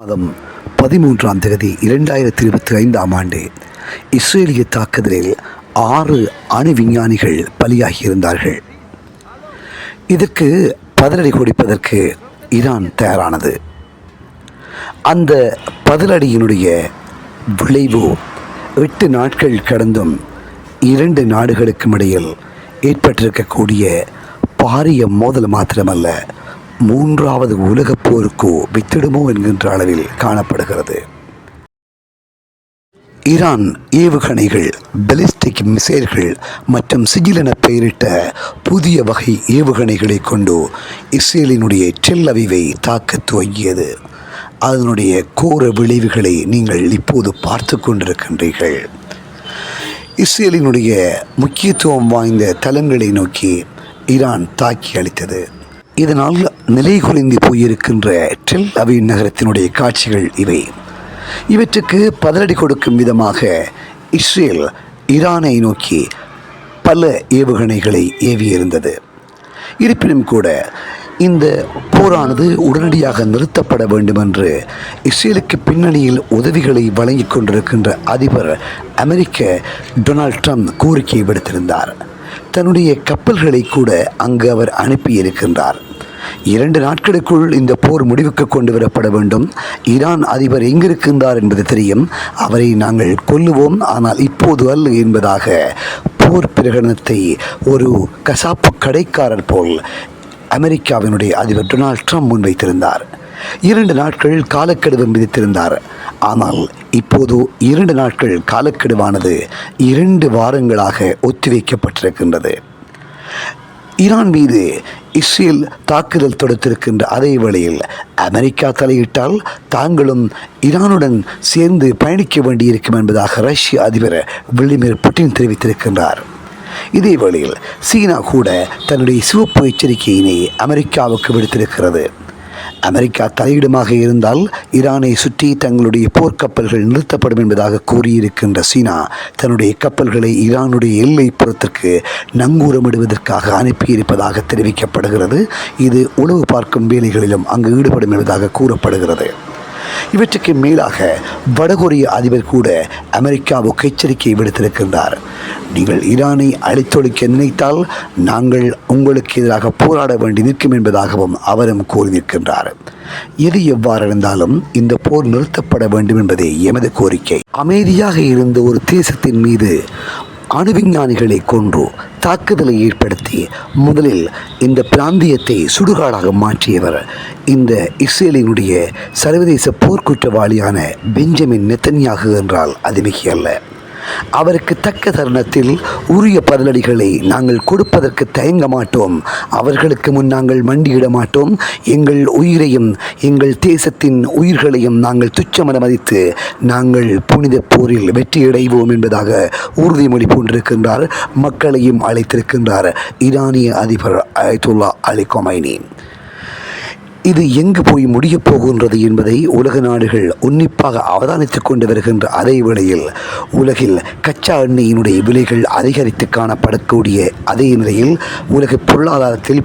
மாதம் பதிமூன்றாம் தேதி இரண்டாயிரத்தி இருபத்தி ஐந்தாம் ஆண்டு இஸ்ரேலிய தாக்குதலில் ஆறு அணு விஞ்ஞானிகள் பலியாகியிருந்தார்கள். இதற்கு பதிலடி கொடுப்பதற்கு ஈரான் தயாரானது. அந்த பதிலடியினுடைய விளைவு எட்டு நாட்கள் கடந்தும் இரண்டு நாடுகளுக்கும் இடையில் ஏற்பட்டிருக்கக்கூடிய பாரிய மோதல் மாத்திரமல்ல மூன்றாவது உலகப் போருக்கோ வித்திடுமோ என்கின்ற அளவில் காணப்படுகிறது. ஈரான் ஏவுகணைகள் பெலிஸ்டிக் மிசைல்கள் மற்றும் சிஜில் என பெயரிட்ட புதிய வகை ஏவுகணைகளை கொண்டு இஸ்ரேலினுடைய செல்லவிவை அவிவை தாக்க துவங்கியது. அதனுடைய கோர விளைவுகளை நீங்கள் இப்போது பார்த்து கொண்டிருக்கின்றீர்கள். இஸ்ரேலினுடைய முக்கியத்துவம் வாய்ந்த தலங்களை நோக்கி ஈரான் தாக்கி அளித்தது. இதனால் நிலைகுலைந்து போயிருக்கின்ற டெல் அவி நகரத்தினுடைய காட்சிகள் இவை. இவற்றுக்கு பதிலடி கொடுக்கும் விதமாக இஸ்ரேல் ஈரானை நோக்கி பல ஏவுகணைகளை ஏவியிருந்தது. இருப்பினும் கூட இந்த போரானது உடனடியாக நிறுத்தப்பட வேண்டும் என்று இஸ்ரேலுக்கு பின்னணியில் உதவிகளை வழங்கிக் கொண்டிருக்கின்ற அதிபர் அமெரிக்க டொனால்ட் ட்ரம்ப் கோரிக்கை விடுத்திருந்தார். தன்னுடைய கப்பல்களை கூட அங்கு அவர் அனுப்பியிருக்கின்றார். இரண்டு நாட்களுக்குள் இந்த போர் முடிவுக்கு கொண்டு வரப்பட வேண்டும். ஈரான் அதிபர் எங்கிருக்கின்றார் என்பது தெரியும். அவரை நாங்கள் கொல்லுவோம். ஆனால் இப்போது அல்ல என்பதாக போர் பிரகடனத்தை ஒரு கசாப்பு கடைக்காரர் போல் அமெரிக்காவினுடைய அதிபர் டொனால்ட் ட்ரம்ப் முன்வைத்திருந்தார். இரண்டு நாட்கள் காலக்கெடுவும் விதித்திருந்தார். ஆனால் இப்போது இரண்டு நாட்கள் காலக்கெடுவானது இரண்டு வாரங்களாக ஒத்திவைக்கப்பட்டிருக்கின்றது. ஈரான் மீது இஸ்ரேல் தாக்குதல் தொடுத்திருக்கின்ற அதே வேளையில் அமெரிக்கா தலையிட்டால் தாங்களும் ஈரானுடன் சேர்ந்து பயணிக்க வேண்டியிருக்கும் என்பதாக ரஷ்ய அதிபர் விளாடிமிர் புட்டின் தெரிவித்திருக்கின்றார். இதே வேளையில் சீனா கூட தன்னுடைய சிவப்பு எச்சரிக்கையினை அமெரிக்காவுக்கு விடுத்திருக்கிறது. அமெரிக்கா தலையிடுமாக இருந்தால் ஈரானை சுற்றி தங்களுடைய போர்க்கப்பல்கள் நிறுத்தப்படும் என்பதாக கூறியிருக்கின்ற சீனா தன்னுடைய கப்பல்களை ஈரானுடைய எல்லை புறத்திற்கு நங்கூரமிடுவதற்காக அனுப்பியிருப்பதாக தெரிவிக்கப்படுகிறது. இது உளவு பார்க்கும் வேலைகளிலும் அங்கு ஈடுபடும் என்பதாக கூறப்படுகிறது. இவற்றுக்கு மேலாக வடகொரிய அதிபர் கூட அமெரிக்காவுக்கு எச்சரிக்கை விடுத்திருக்கின்றார். நீங்கள் ஈரானை அழித்தொழிக்க நினைத்தால் நாங்கள் உங்களுக்கு எதிராக போராட வேண்டி நிற்கும் என்பதாகவும் அவரும் கூறியிருக்கின்றார். எது எவ்வாறு இருந்தாலும் இந்த போர் நிறுத்தப்பட வேண்டும் என்பதே எமது கோரிக்கை. அமைதியாக இருந்த ஒரு தேசத்தின் மீது அணு விஞ்ஞானிகளை கொன்று தாக்குதலை ஏற்படுத்தி முதலில் இந்த பிராந்தியத்தை சுடுகாடாக மாற்றியவர். இந்த இஸ்ரேலினுடைய சர்வதேச போர்க்குற்றவாளியான பெஞ்சமின் நெத்தன்யாகு என்றால் அது மிகையல்ல அவருக்கு தக்க தருணத்தில் உரிய பதிலடிகளை நாங்கள் கொடுப்பதற்கு தயங்க மாட்டோம். அவர்களுக்கு முன் நாங்கள் மண்டியிட மாட்டோம். எங்கள் உயிரையும் எங்கள் தேசத்தின் உயிர்களையும் நாங்கள் துச்சமென மதித்து நாங்கள் புனித போரில் வெற்றியடைவோம் என்பதாக உறுதிமொழி பூண்டிருக்கின்றார் மக்களையும் அழைத்திருக்கின்றார். ஈரானிய அதிபர் அயத்துல்லா அலி கொமைனி இது எங்கு போய் முடியப் போகின்றது என்பதை உலக நாடுகள் உன்னிப்பாக அவதானித்துக் கொண்டு வருகின்ற அதே வேளையில் உலகில் கச்சா எண்ணெயினுடைய விலைகள் அதிகரித்து காணப்படக்கூடிய அதே நிலையில் உலக பொருளாதாரத்தில்